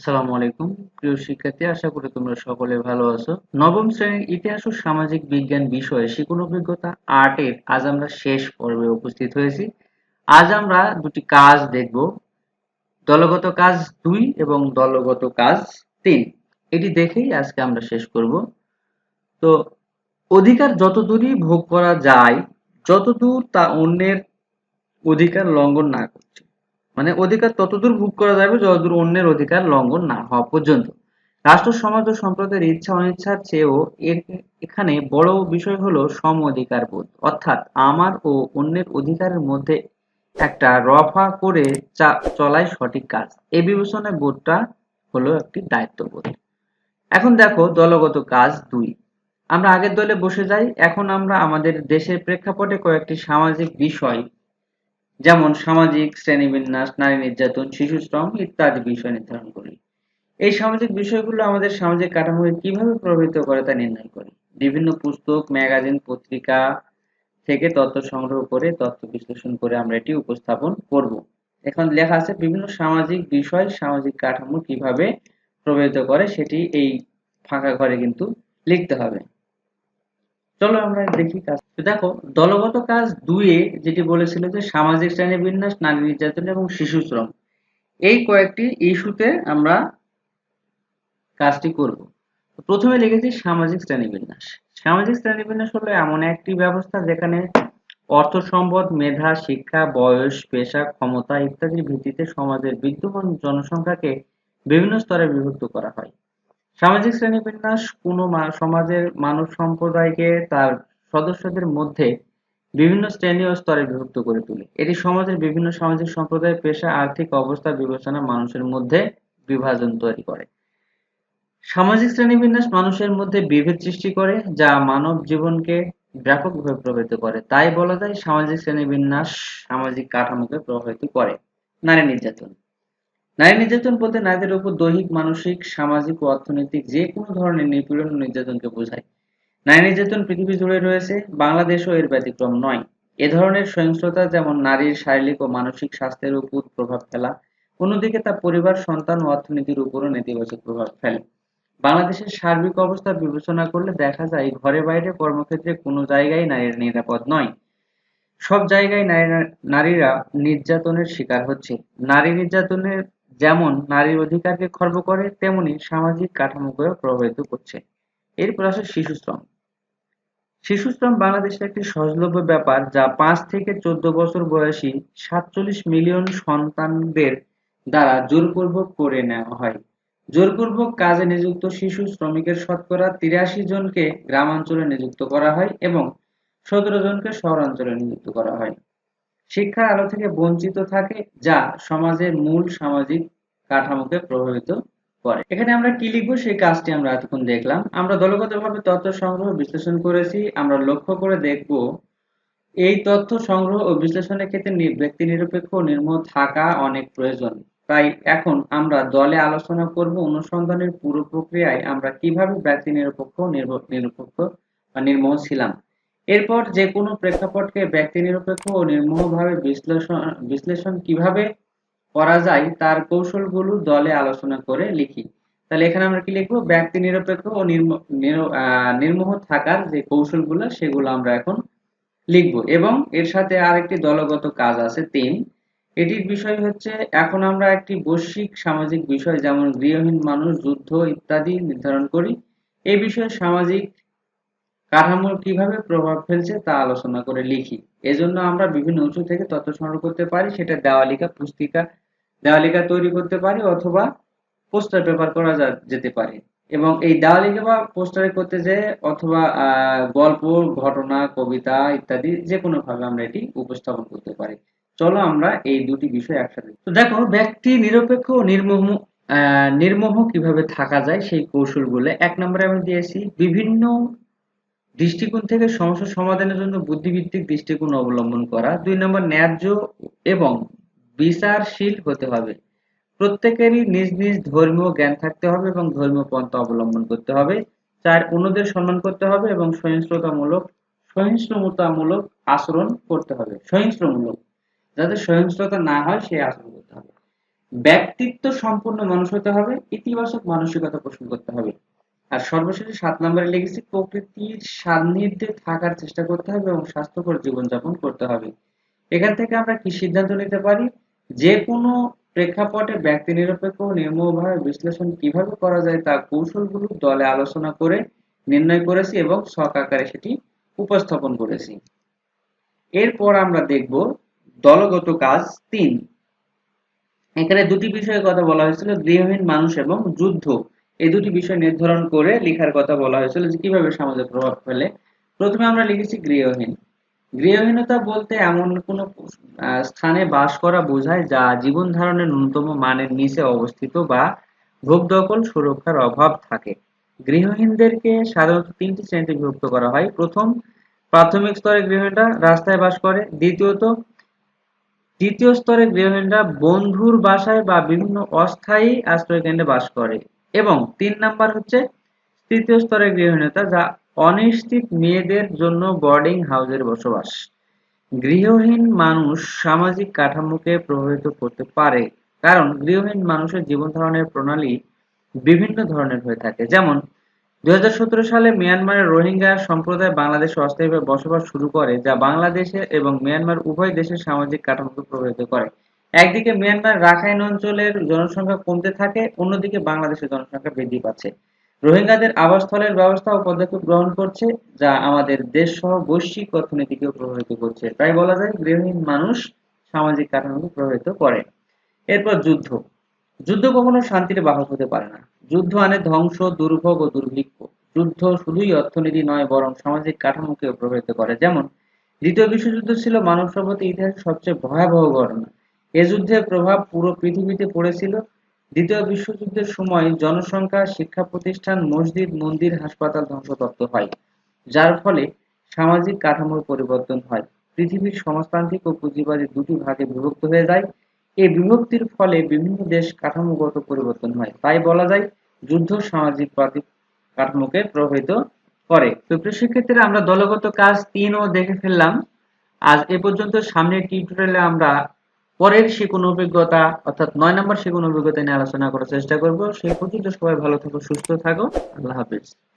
আসসালামু আলাইকুম। প্রিয় শিক্ষার্থী, আশা করি তোমরা সকলে ভালো আছো। নবম শ্রেণির ইতিহাস ও সামাজিক বিজ্ঞান বিষয়ে শিক্ষণ অভিজ্ঞতা আটের আজ আমরা শেষ পর্বে উপস্থিত হয়েছি। আজ আমরা দুটি কাজ দেখব। দলগত কাজ দুই এবং দলগত কাজ তিন। এটি দেখেই আজকে আমরা শেষ করব। তো, অধিকার যতদূরই ভোগ করা যায়, যতদূর তা অন্যের অধিকার লঙ্ঘন না করছে। মানে অধিকার ততদূর ভোগ করা যাবে যতদূর অন্যের অধিকার লঙ্ঘন না হওয়া পর্যন্ত। রাষ্ট্র, সমাজ ও সম্প্রদায়ের ইচ্ছা অনিচ্ছার চেয়েও এখানে বড় বিষয় হলো সম অধিকার বোধ। অর্থাৎ আমার ও অন্যের অধিকারের মধ্যে একটা রফা করে চলাই সঠিক কাজ। এই বিবেচনায় বোধটা হলো একটি দায়িত্ববোধ। এখন দেখো দলগত কাজ দুই। আমরা আগের দলে বসে যাই। এখন আমরা আমাদের দেশের প্রেক্ষাপটে কয়েকটি সামাজিক বিষয় যেমন সামাজিক, শ্রেণীবিন্যাস, নারী নির্যাতন, শিশু শ্রম ইত্যাদি বিষয় নির্ধারণ করি। এই সামাজিক বিষয়গুলো আমাদের সামাজিক কাঠামোকে কীভাবে প্রভাবিত করে তা নির্ণয় করি? বিভিন্ন পুস্তক, ম্যাগাজিন, পত্রিকা থেকে তথ্য সংগ্রহ করে, তথ্য বিশ্লেষণ করে আমরা এটি উপস্থাপন করব। এখন লেখা আছে বিভিন্ন সামাজিক বিষয়, সামাজিক কাঠামো কীভাবে প্রভাবিত করে সেটি এই ফাঁকা ঘরে কিন্তু লিখতে হবে। চলো আমরা দেখি কাজ। দেখো, দলগত কাজ দুইয়ে যেটি বলেছিল যে সামাজিক শ্রেণীবিন্যাস নারী নির্যাতন এবং শিশু শ্রম। এই কয়েকটি ইস্যুতে আমরা কাজটি করব। প্রথমে লিখেছি সামাজিক শ্রেণীবিন্যাস সামাজিক শ্রেণীবিন্যাস হলো এমন একটি ব্যবস্থা যেখানে অর্থ সম্পদ, মেধা, শিক্ষা, বয়স, পেশা, ক্ষমতা ইত্যাদির ভিত্তিতে সমাজের বিদ্যমান জনসংখ্যাকে বিভিন্ন স্তরে বিভক্ত করা হয়। সামাজিক শ্রেণীবিন্যাস কোনো সমাজের মানব সম্প্রদায়কে তার সদস্যদের মধ্যে বিভিন্ন শ্রেণি ও স্তরে বিভক্ত করে তোলে। এটি সমাজের বিভিন্ন সামাজিক সম্প্রদায় পেশা, আর্থিক অবস্থা, বিবেচনা, মানুষের মধ্যে বিভাজন তৈরি করে। সামাজিক শ্রেণীবিন্যাস মানুষের মধ্যে বিভেদ সৃষ্টি করে, যা মানব জীবনকে ব্যাপকভাবে প্রভাবিত করে। তাই বলা যায় সামাজিক শ্রেণীবিন্যাস সামাজিক কাঠামোকে প্রভাবিত করে। নারী নির্যাতন। নারী নির্যাতন বলতে নারীদের উপর দৈহিক, মানসিক, সামাজিক ও অর্থনৈতিক যে কোনো ধরনের নিপীড়ন ও নির্যাতনকে বোঝায়। নারী নির্যাতন পৃথিবী জুড়ে রয়েছে বাংলাদেশও এর ব্যতিক্রম নয়। এ ধরনের সহিংসতা যেমন নারীর শারীরিক ও মানসিক স্বাস্থ্যের উপর প্রভাব ফেলা, অন্যদিকে তা পরিবার, সন্তান ও অর্থনীতির উপরও নেতিবাচক প্রভাব ফেলে। বাংলাদেশের সার্বিক অবস্থা বিবেচনা করলে দেখা যায়, ঘরে বাইরে কর্মক্ষেত্রে কোনো জায়গায় নারীর নিরাপদ নয়। সব জায়গায় নারীরা নির্যাতনের শিকার হচ্ছে। নারী নির্যাতনের যেমন নারীর অধিকারকে খর্ব করে, তেমনি সামাজিক কাঠামোকেও প্রভাবিত করছে। এরপর আসে শিশু শ্রম শিশু শ্রম বাংলাদেশের একটি সহজলভ্য ব্যাপার যা পাঁচ থেকে চোদ্দ বছর বয়সী সাতচল্লিশ মিলিয়ন সন্তানদের দ্বারা জোরপূর্বক করে নেওয়া হয়। জোরপূর্বক কাজে নিযুক্ত শিশু শ্রমিকের শতকরা তিরাশি জনকে গ্রামাঞ্চলে নিযুক্ত করা হয় এবং সতেরো জনকে শহরাঞ্চলে নিযুক্ত করা হয়। শিক্ষার আলো থেকে বঞ্চিত থাকে যা সমাজের মূল সামাজিক কাঠামোকে প্রভাবিত করে। এখানে আমরা কি লিখব? সেই কাজটি আমরা এতক্ষণ দেখলাম। আমরা দলগতভাবে তথ্য সংগ্রহ বিশ্লেষণ করেছি। আমরা লক্ষ্য করে দেখব, এই তথ্য সংগ্রহ ও বিশ্লেষণের ক্ষেত্রে ব্যক্তি নিরপেক্ষ নির্মূল থাকা অনেক প্রয়োজন। তাই এখন আমরা দলে আলোচনা করব, অনুসন্ধানের পুরো প্রক্রিয়ায় আমরা কীভাবে ব্যক্তি নিরপেক্ষ নিরপেক্ষ বা নির্মোহ ছিলাম। এরপর যে কোনো প্রেক্ষাপটকে ব্যক্তি নিরপেক্ষ ও নির্মোহভাবে বিশ্লেষণ বিশ্লেষণ কীভাবে করা যায় তার কৌশলগুলো দলে আলোচনা করে লিখি। তাহলে এখানে আমরা কি লিখব? ব্যক্তি নিরপেক্ষ ও নির্মোহ থাকার যে কৌশলগুলো সেগুলো আমরা এখন লিখব। এবং এর সাথে আরেকটি দলগত কাজ আছে, তিন। এটির বিষয় হচ্ছে, এখন আমরা একটি বৈশ্বিক সামাজিক বিষয়, যেমন গৃহহীন মানুষ, যুদ্ধ ইত্যাদি নির্ধারণ করি। এই বিষয়ে সামাজিক কাঠামোর কীভাবে প্রভাব ফেলছে তা আলোচনা করে লিখি। এজন্য আমরা বিভিন্ন উৎস থেকে তথ্য সংগ্রহ করতে পারি, সেটা দেওয়ালিকা, পুস্তিকা দেওয়ালিকা তৈরি করতে পারি অথবা পোস্টার পেপার করা যেতে পারে। এবং এই দেওয়ালিকা বা পোস্টারে করতে যে অথবা গল্প, ঘটনা, কবিতা ইত্যাদি যে কোনো ভাবে আমরা এটি উপস্থাপন করতে পারি। চলো আমরা এই দুটি বিষয় একসাথে। তো দেখো, ব্যক্তি নিরপেক্ষ ও নির্মোহ নির্মোহ কীভাবে থাকা যায় সেই কৌশলগুলো। এক নম্বরে আমি দিয়েছি বিভিন্ন দৃষ্টিকোণ থেকে সমস্যা সমাধানের জন্য বুদ্ধিভিত্তিক দৃষ্টিকোণ অবলম্বন করা। দুই নম্বর, ন্যায্য এবং বিচারশীল হতে হবে। প্রত্যেকেরই নিজ নিজ ধর্মীয় জ্ঞান থাকতে হবে এবং ধর্মীয় পন্থা অবলম্বন করতে হবে। চার, অন্যদের সম্মান করতে হবে এবং সহিংসতামূলক সহিংসতামূলক আচরণ করতে হবে। সহিংসমূলক যাতে সহিংসতা না হয় সেই আচরণ করতে হবে। ব্যক্তিত্ব সম্পূর্ণ মানুষ হতে হবে, ইতিবাচক মানসিকতা পোষণ করতে হবে। আর সর্বশেষে সাত নম্বরে লিখেছি প্রকৃতির সান্নিধ্যে থাকার চেষ্টা করতে হবে এবং স্বাস্থ্যকর জীবনযাপন করতে হবে। এখান থেকে আমরা কি সিদ্ধান্ত নিতে পারি? যে কোনো প্রেক্ষাপটে ব্যক্তি নিরপেক্ষ ও নির্মমভাবে বিশ্লেষণ কীভাবে করা যায় তার কৌশলগুলো দলে আলোচনা করে নির্ণয় করেছি এবং শখ আকারে সেটি উপস্থাপন করেছি। এরপর আমরা দেখব দলগত কাজ তিন। এখানে দুটি বিষয়ে কথা বলা হয়েছিল, গৃহহীন মানুষ এবং যুদ্ধ। এই দুটি বিষয় নির্ধারণ করে লেখার কথা বলা হয়েছিল যে কীভাবে সমাজে প্রভাব ফেলে। প্রথমে আমরা লিখেছি গৃহহীন। গৃহহীনতা বলতে এমন কোনো স্থানে বাস করা বোঝায় যা জীবন ধারণের ন্যূনতম মানের নিচে অবস্থিত বা ভোগ দখল সুরক্ষার অভাব থাকে। গৃহহীনদেরকে সাধারণত তিনটি শ্রেণীতে বিভক্ত করা হয়। প্রথম, প্রাথমিক স্তরে গৃহহীনরা রাস্তায় বাস করে। দ্বিতীয়ত, দ্বিতীয় স্তরে গৃহহীনরা বন্ধুর বাসায় বা বিভিন্ন অস্থায়ী আশ্রয়কেন্দ্রে বাস করে। এবং তিন নাম্বার হচ্ছে তৃতীয় স্তরের গৃহহীনতা, যা অনিশ্চিত মেয়েদের জন্য বোর্ডিং হাউসের বসবাস। গৃহহীন মানুষ সামাজিক কাঠামোকে প্রভাবিত করতে পারে, কারণ গৃহহীন মানুষের জীবন ধারণের প্রণালী বিভিন্ন ধরনের হয়ে থাকে। যেমন, দুই হাজার সতেরো সালে মিয়ানমারের রোহিঙ্গা সম্প্রদায় বাংলাদেশে অস্থায়ীভাবে বসবাস শুরু করে, যা বাংলাদেশে এবং মিয়ানমার উভয় দেশের সামাজিক কাঠামোকে প্রভাবিত করে। একদিকে মিয়ানমার রাখাইন অঞ্চলের জনসংখ্যা কমতে থাকে, অন্যদিকে বাংলাদেশের জনসংখ্যা বৃদ্ধি পাচ্ছে। রোহিঙ্গাদের আবাসস্থলের ব্যবস্থা ও পদক্ষেপ গ্রহণ করছে, যা আমাদের দেশ সহ বৈশ্বিক অর্থনীতিকেও প্রভাবিত করছে। তাই বলা যায়, গৃহহীন মানুষ সামাজিক কাঠামোকে প্রভাবিত করে। এরপর যুদ্ধ। যুদ্ধ কখনো শান্তির বাহক হতে পারে না। যুদ্ধ আনে ধ্বংস, দুর্ভোগ ও দুর্ভিক্ষ। যুদ্ধ শুধুই অর্থনীতি নয়, বরং সামাজিক কাঠামোকেও প্রভাবিত করে। যেমন, দ্বিতীয় বিশ্বযুদ্ধ ছিল মানব সভ্যতার ইতিহাসের সবচেয়ে ভয়াবহ ঘটনা। এ যুদ্ধের প্রভাব পুরো পৃথিবীতে পড়েছিল। দ্বিতীয় বিশ্বযুদ্ধের সময় জনসংখ্যা, শিক্ষা প্রতিষ্ঠান, মসজিদ, মন্দির, হাসপাতাল ধ্বংসতপ্ত হয়, যার ফলে সামাজিক কাঠামোর পরিবর্তন হয়। পৃথিবীর সমাজতান্ত্রিক ও পুঁজিবাদী দুটি ভাগে বিভক্ত হয়ে যায়। এই বিভক্তির ফলে বিভিন্ন দেশ কাঠামোগত পরিবর্তন হয়। তাই বলা যায়, যুদ্ধ সামাজিক কাঠামোকে প্রভাবিত করে। তো শিক্ষার্থীরা আমরা দলগত কাজ তিন ও দেখে ফেললাম। আজ এ পর্যন্ত সামনের টিউটোরিয়ালে আমরা পরের শিকুন অভিজ্ঞতা, অর্থাৎ নয় নম্বর শিকুন অভিজ্ঞতা নিয়ে আলোচনা করার চেষ্টা করব। সেই পর্যন্ত সবাই ভালো থাকো সুস্থ থাকো আল্লাহ হাফিজ।